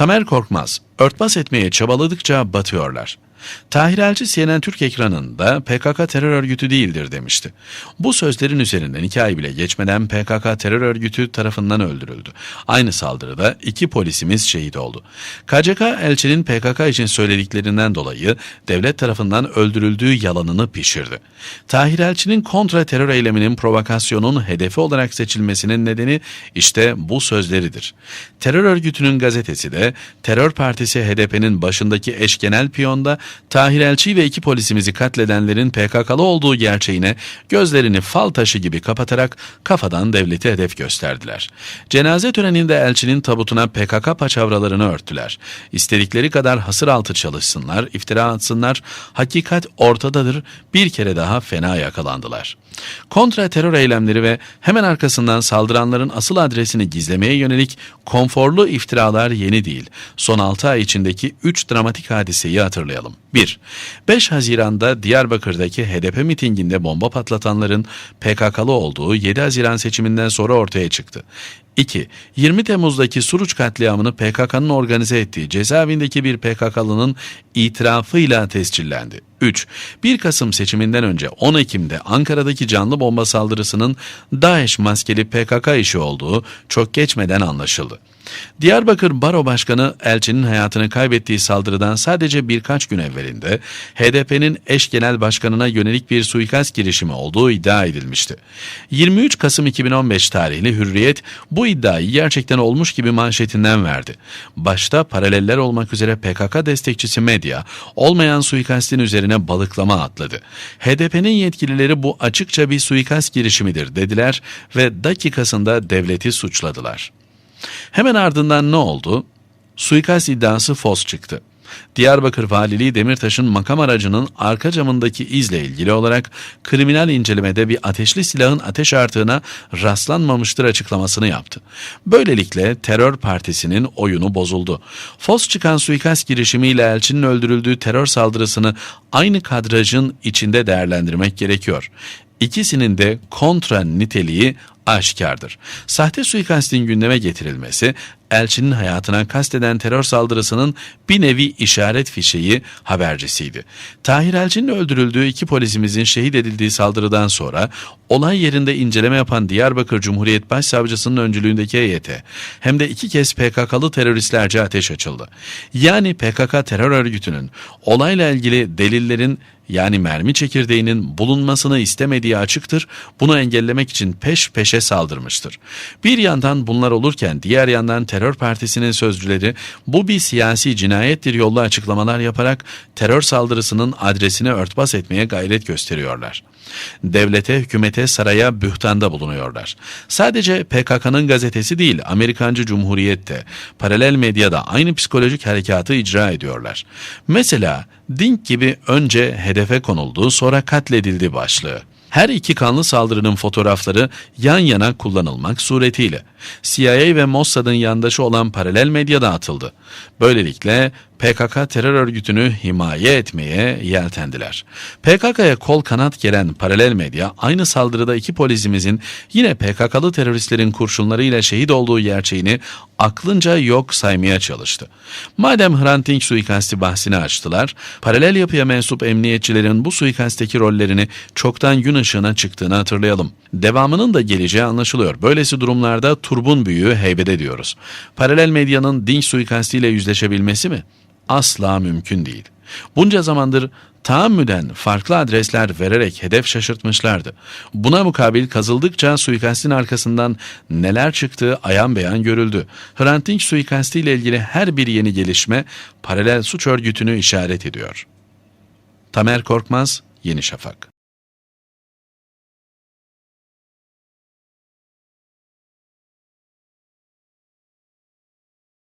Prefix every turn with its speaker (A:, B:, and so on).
A: Tamer Korkmaz, örtbas etmeye çabaladıkça batıyorlar. Tahir Elçi CNN Türk ekranında PKK terör örgütü değildir demişti. Bu sözlerin üzerinden iki ay bile geçmeden PKK terör örgütü tarafından öldürüldü. Aynı saldırıda iki polisimiz şehit oldu. KCK elçinin PKK için söylediklerinden dolayı devlet tarafından öldürüldüğü yalanını pişirdi. Tahir Elçi'nin kontra terör eyleminin provokasyonun hedefi olarak seçilmesinin nedeni işte bu sözleridir. Terör örgütünün gazetesi de terör partisi HDP'nin başındaki eş genel piyonda Tahir Elçi ve iki polisimizi katledenlerin PKK'lı olduğu gerçeğine gözlerini fal taşı gibi kapatarak kafadan devleti hedef gösterdiler. Cenaze töreninde elçinin tabutuna PKK paçavralarını örttüler. İstedikleri kadar hasır altı çalışsınlar, iftira atsınlar, hakikat ortadadır, bir kere daha fena yakalandılar. Kontra terör eylemleri ve hemen arkasından saldıranların asıl adresini gizlemeye yönelik konforlu iftiralar yeni değil. Son 6 ay içindeki 3 dramatik hadiseyi hatırlayalım. 1. 5 Haziran'da Diyarbakır'daki HDP mitinginde bomba patlatanların PKK'lı olduğu 7 Haziran seçiminden sonra ortaya çıktı. 2. 20 Temmuz'daki Suruç katliamını PKK'nın organize ettiği cezaevindeki bir PKK'lının itirafıyla tescillendi. 3. 1 Kasım seçiminden önce 10 Ekim'de Ankara'daki canlı bomba saldırısının DAEŞ maskeli PKK işi olduğu çok geçmeden anlaşıldı. Diyarbakır Baro Başkanı Elçi'nin hayatını kaybettiği saldırıdan sadece birkaç gün evvelinde HDP'nin eş genel başkanına yönelik bir suikast girişimi olduğu iddia edilmişti. 23 Kasım 2015 tarihli Hürriyet bu iddiayı gerçekten olmuş gibi manşetinden verdi. Başta paraleller olmak üzere PKK destekçisi medya olmayan suikastin üzerine balıklama atladı. HDP'nin yetkilileri bu açıkça bir suikast girişimidir dediler ve dakikasında devleti suçladılar. Hemen ardından ne oldu? Suikast iddiası fos çıktı. Diyarbakır Valiliği Demirtaş'ın makam aracının arka camındaki izle ilgili olarak kriminal incelemede bir ateşli silahın ateş artığına rastlanmamıştır açıklamasını yaptı. Böylelikle terör partisinin oyunu bozuldu. Fos çıkan suikast girişimiyle elçinin öldürüldüğü terör saldırısını aynı kadrajın içinde değerlendirmek gerekiyor. İkisinin de kontra niteliği aşikardır. Sahte suikastin gündeme getirilmesi, elçinin hayatına kasteden terör saldırısının bir nevi işaret fişeği habercisiydi. Tahir Elçi'nin öldürüldüğü iki polisimizin şehit edildiği saldırıdan sonra olay yerinde inceleme yapan Diyarbakır Cumhuriyet Başsavcısının öncülüğündeki heyete hem de iki kez PKK'lı teröristlerce ateş açıldı. Yani PKK terör örgütünün olayla ilgili delillerin yani mermi çekirdeğinin bulunmasını istemediği açıktır. Bunu engellemek için peş peşe saldırmıştır. Bir yandan bunlar olurken diğer yandan terör partisinin sözcüleri bu bir siyasi cinayettir yollu açıklamalar yaparak terör saldırısının adresini örtbas etmeye gayret gösteriyorlar. Devlete, hükümete, saraya bühtanda bulunuyorlar. Sadece PKK'nın gazetesi değil, Amerikancı Cumhuriyet'te, paralel medyada aynı psikolojik harekatı icra ediyorlar. Mesela Dink gibi önce hedefe konuldu, sonra katledildi başlığı. Her iki kanlı saldırının fotoğrafları yan yana kullanılmak suretiyle CIA ve Mossad'ın yandaşı olan paralel medyada atıldı. Böylelikle PKK terör örgütünü himaye etmeye yeltendiler. PKK'ya kol kanat gelen paralel medya aynı saldırıda iki polisimizin yine PKK'lı teröristlerin kurşunlarıyla şehit olduğu gerçeğini aklınca yok saymaya çalıştı. Madem Hrant Dink suikasti bahsini açtılar, paralel yapıya mensup emniyetçilerin bu suikastteki rollerini çoktan gün ışığına çıktığını hatırlayalım. Devamının da geleceği anlaşılıyor. Böylesi durumlarda turbun büyüğü heybede diyoruz. Paralel medyanın Dink suikastiyle yüzleşebilmesi mi? Asla mümkün değil. Bunca zamandır taammüden farklı adresler vererek hedef şaşırtmışlardı. Buna mukabil kazıldıkça suikastin arkasından neler çıktığı ayan beyan görüldü. Hrant Dink suikasti ile ilgili her bir yeni gelişme paralel suç örgütünü işaret ediyor. Tamer Korkmaz, Yeni Şafak